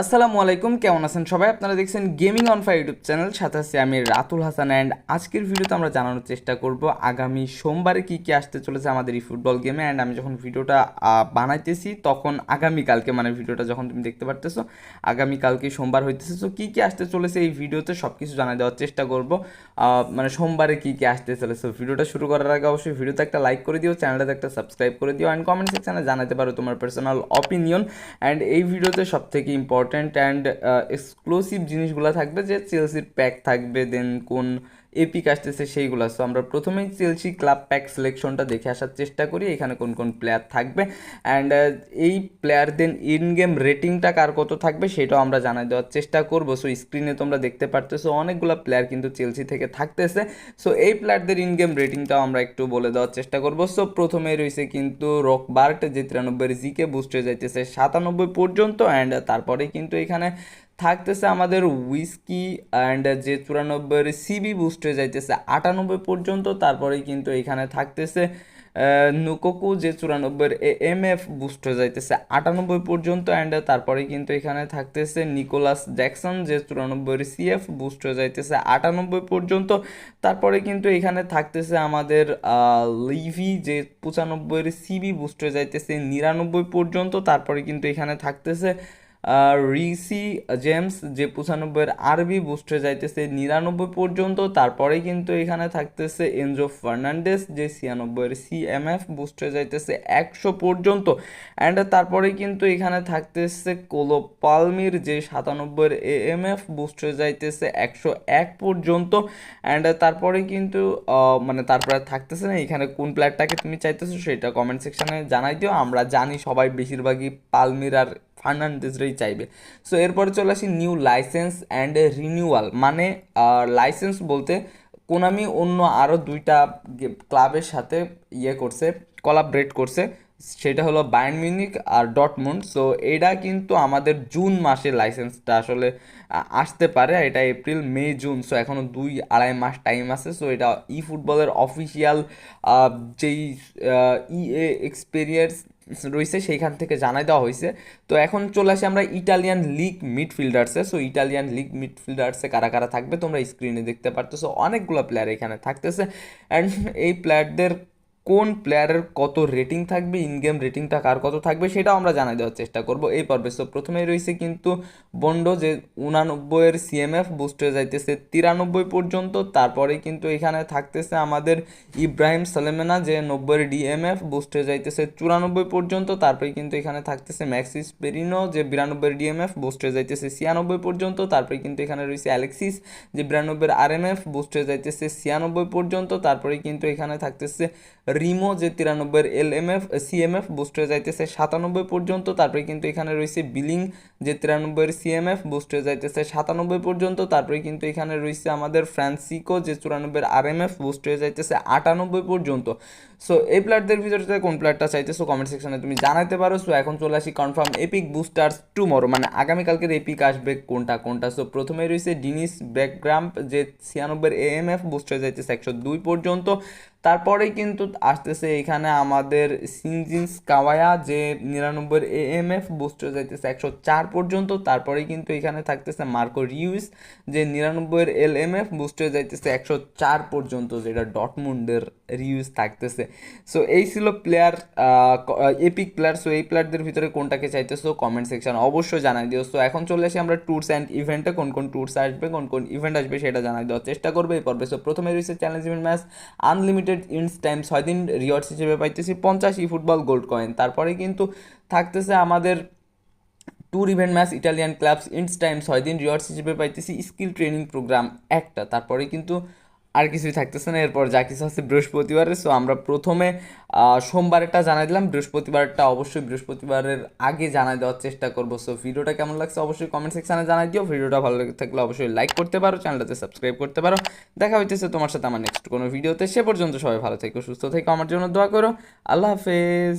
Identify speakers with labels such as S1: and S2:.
S1: আসসালামু আলাইকুম, কেমন আছেন সবাই? আপনারা দেখছেন gaming on fire YouTube channel সাথে আছি আমি রাতুল হাসান অ্যান্ড আজকের ভিডিওতে আমরা জানানোর চেষ্টা করব আগামী সোমবারে কি কি আসতে চলেছে আমাদের এই ফুটবল গেমে অ্যান্ড আমি যখন ভিডিওটা বানাইতেছি তখন আগামীকালকে মানে ভিডিওটা যখন তুমি দেখতে পারতেছো, আগামীকালকে সোমবার হইতেছে সো কী কী আসতে চলেছে এই ভিডিওতে সব কিছু জানাই দেওয়ার চেষ্টা করব। মানে সোমবারে কি কি আসতে চলেছে ভিডিওটা শুরু করার আগে অবশ্যই ভিডিওতে একটা লাইক করে দিও চ্যানেলটাতে একটা সাবস্ক্রাইব করে দিও অ্যান্ড কমেন্ট সেকশনে জানাতে পারো তোমার পার্সোনাল অপিনিয়ন অ্যান্ড এই ভিডিওতে সব থেকে ইম্পর্ট্যান্ট অ্যান্ড এক্সক্লুসিভ জিনিসগুলো থাকবে যে চেলসির প্যাক থাকবে দেন কোন এপিক আসতেছে সেইগুলো। সো আমরা প্রথমেই চেলসি ক্লাব প্যাক সিলেকশনটা দেখে আসার চেষ্টা করি, এখানে কোন কোন প্লেয়ার থাকবে। অ্যান্ড এই প্লেয়ার দেন ইন গেম রেটিংটা কার কত থাকবে সেটাও আমরা জানাই দেওয়ার চেষ্টা করব। সো স্ক্রিনে তোমরা দেখতে পারতেছো, অনেকগুলো প্লেয়ার কিন্তু চেলসি থেকে থাকতেছে। সো এই প্লেয়ারদের ইন গেম রেটিংটাও আমরা একটু বলে দেওয়ার চেষ্টা করব। সো প্রথমে রয়েছে কিন্তু রক বার্ট যে তিরানব্বই জিকে বুস্ট যাইতেছে সাতানব্বই পর্যন্ত অ্যান্ড তারপরে কিন্তু এখানে থাকতেছে আমাদের উইস্কি অ্যান্ড যে চুরানব্বইয়ের সিবি বুস্ট যাইতেছে আটানব্বই পর্যন্ত, তারপরে কিন্তু এখানে থাকতেছে নুকোকু যে চুরানব্বইয়ের এম এফ বুস্ট হয়ে যাইতেছে আটানব্বই পর্যন্ত অ্যান্ড তারপরে কিন্তু এখানে থাকতেছে নিকোলাস জ্যাকসন যে চুরানব্বইয়ের সিএফ বুস্ট হয়ে যাইতেছে আটানব্বই পর্যন্ত, তারপরে কিন্তু এখানে থাকতেছে আমাদের লিভি যে পঁচানব্বইয়ের সিবি বুস্ট হয়ে যাইতেছে নিরানব্বই পর্যন্ত, তারপরে কিন্তু এখানে থাকতেছে রিসি জেমস যে পঁচানব্বইয়ের আরবি বুস্ট যাইতেছে, নিরানব্বই পর্যন্ত। তারপরে কিন্তু এখানে থাকতেছে এনজো ফার্নান্ডেস, যে ছিয়ানব্বইয়ের সিএমএফ বুস্ট হয়ে যাইতেছে একশো পর্যন্ত। অ্যান্ড তারপরে কিন্তু এখানে থাকতেছে কোলো পালমির, যে সাতানব্বইয়ের এএমএফ বুস্ট হয়ে যাইতেছে একশো এক পর্যন্ত। অ্যান্ড তারপরে কিন্তু মানে তারপরে থাকতেছে না, এখানে কোন প্লেয়ারটাকে তুমি চাইতেছো সেটা কমেন্ট সেকশনে জানাই দিও। আমরা জানি সবাই বেশিরভাগই পালমির আর ফার্নান্ডেজরাই চাইবে। সো এরপরে চলে আসি নিউ লাইসেন্স অ্যান্ড রিনিউয়াল মানে লাইসেন্স বলতে কোনামি অন্য আরও দুইটা ক্লাবের সাথে ইয়ে করছে কলাবরেট করছে। সেটা হলো বায়ার্ন মিউনিক আর ডটমুন্ড সো এটা কিন্তু আমাদের জুন মাসে লাইসেন্সটা আসলে আসতে পারে। এটা এপ্রিল মে জুন সো এখনও দুই আড়াই মাস টাইম আছে। সো এটা ই ফুটবলের অফিসিয়াল যেই ইএ এক্সপেরিয়েন্স রয়েছে, সেইখান থেকে জানাই দেওয়া হয়েছে। তো এখন চলে আসি আমরা ইটালিয়ান লিগ মিডফিল্ডার্সে। সো ইটালিয়ান লিগ মিডফিল্ডার্সে কারা কারা থাকবে তোমরা স্ক্রিনে দেখতে পারতেছো। অনেকগুলো প্লেয়ার এখানে থাকতেছে। অ্যান্ড এই প্লেয়ারদের কোন প্লেয়ারের কত রেটিং থাকবে ইন গেম রেটিংটা কার কত থাকবে, সেটাও আমরা জানাই দেওয়ার চেষ্টা করব এই পর্বে। সো প্রথমেই রয়েছে কিন্তু বন্ডো যে উনানব্বইয়ের সিএমএফ বুস্ট হয়ে যাইতেছে তিরানব্বই পর্যন্ত। তারপরে কিন্তু এখানে থাকতেছে আমাদের ইব্রাহিম সালেমেনা যে নব্বইয়ের ডিএমএফ বুস্ট হয়ে যাইতেছে চুরানব্বই পর্যন্ত। তারপরে কিন্তু এখানে থাকতেছে ম্যাক্সিস পেরিনো যে বিরানব্বইয়ের ডিএমএফ বুস্ট হয়ে যাইতেছে ছিয়ানব্বই পর্যন্ত। তারপরে কিন্তু এখানে রয়েছে অ্যালেক্সিস যে বিরানব্বইয়ের আরএমএফ বুস্ট হয়ে যাইতেছে ছিয়ানব্বই পর্যন্ত। তারপরে কিন্তু এখানে থাকতেছে রিমো যে তিরানব্বইয়ের L M F CMF boost যাইতেছে সাতানব্বই পর্যন্ত। তারপরে কিন্তু এখানে রয়েছে বিলিং যে তিরানব্বইয়ের সিএমএফ বুস্ট যাইতেছে সাতানব্বই পর্যন্ত। তারপরে কিন্তু এখানে রয়েছে আমাদের ফ্রান্সিকো যে চুরানব্বইয়ের আরএমএফ বুস্ট হয়ে যাইতেছে আটানব্বই পর্যন্ত। সো এই প্লেয়ারদের ভিতরে কোন প্লেয়ারটা চাইতেছো কমেন্ট সেকশনে তুমি জানাতে পারো। সো এখন চলে আসি কনফার্ম এপিক বুস্টার্স টুমরো মানে আগামীকালকের এপিক আসবে কোনটা কোনটা? সো প্রথমে রয়েছে ডিনিস ব্যাকগ্রাম্প যে ছিয়ানব্বইয়ের এএমএফ বুস্ট হয়ে যাইতেছে একশো দুই পর্যন্ত। তারপরেই কিন্তু আসতেছে এখানে আমাদের সিনজিন্স কাওয়ায়া যে নিরানব্বইয়ের এএমএফ বুস্ট হয়ে যাইতেছে একশো চার পর্যন্ত। তারপরে কিন্তু এখানে থাকতেছে মার্কো রিউস যে নিরানব্বইয়ের এল এম এফ বুস্ট হয়ে যাইতেছে একশো চার পর্যন্ত, যেটা ডটমুন্ডের রিউজ থাকতেছে। সো এই ছিল প্লেয়ার এপিক প্লেয়ার সো এই প্লেয়ারদের ভিতরে কোনটাকে চাইতেছো কমেন্ট সেকশন অবশ্যই জানাই দিও। সো এখন চলে আসি আমরা ট্যুরস অ্যান্ড ইভেন্টে কোন কোন ট্যুরস আসবে, কোন কোন ইভেন্ট আসবে সেটা জানাই দেওয়ার চেষ্টা করবে এই পর্বে। সো প্রথমে রয়েছে challenge event match unlimited ends time ছয় দিন রিওয়ার্ডস হিসেবে পাইতেছি পঞ্চাশ ই ফুটবল গোল্ড কয়েন তারপরে কিন্তু থাকতেছে আমাদের tour event match Italian clubs ends time ছয় দিন রিওয়ার্ডস হিসেবে পাইতেছি স্কিল ট্রেনিং প্রোগ্রাম একটা। তারপরে কিন্তু আর কিছুই থাকতেছে না। এরপর যা কিছু আছে বৃহস্পতিবারে সো আমরা প্রথমে সোমবারেরটা জানাই দিলাম। বৃহস্পতিবারটা অবশ্যই বৃহস্পতিবারের আগে জানাই দেওয়ার চেষ্টা করব। সো ভিডিওটা কেমন লাগছে অবশ্যই কমেন্ট সেকশানে জানাই দিও। ভিডিওটা ভালো থাকলে অবশ্যই লাইক করতে পারো, চ্যানেলটাতে সাবস্ক্রাইব করতে পারো। দেখা হইতেছে তোমার সাথে আমার নেক্সট কোনো ভিডিওতে। সে পর্যন্ত সবাই ভালো থেকো, সুস্থ থেকো। আমার জন্য দোয়া করো। আল্লাহ হাফেজ।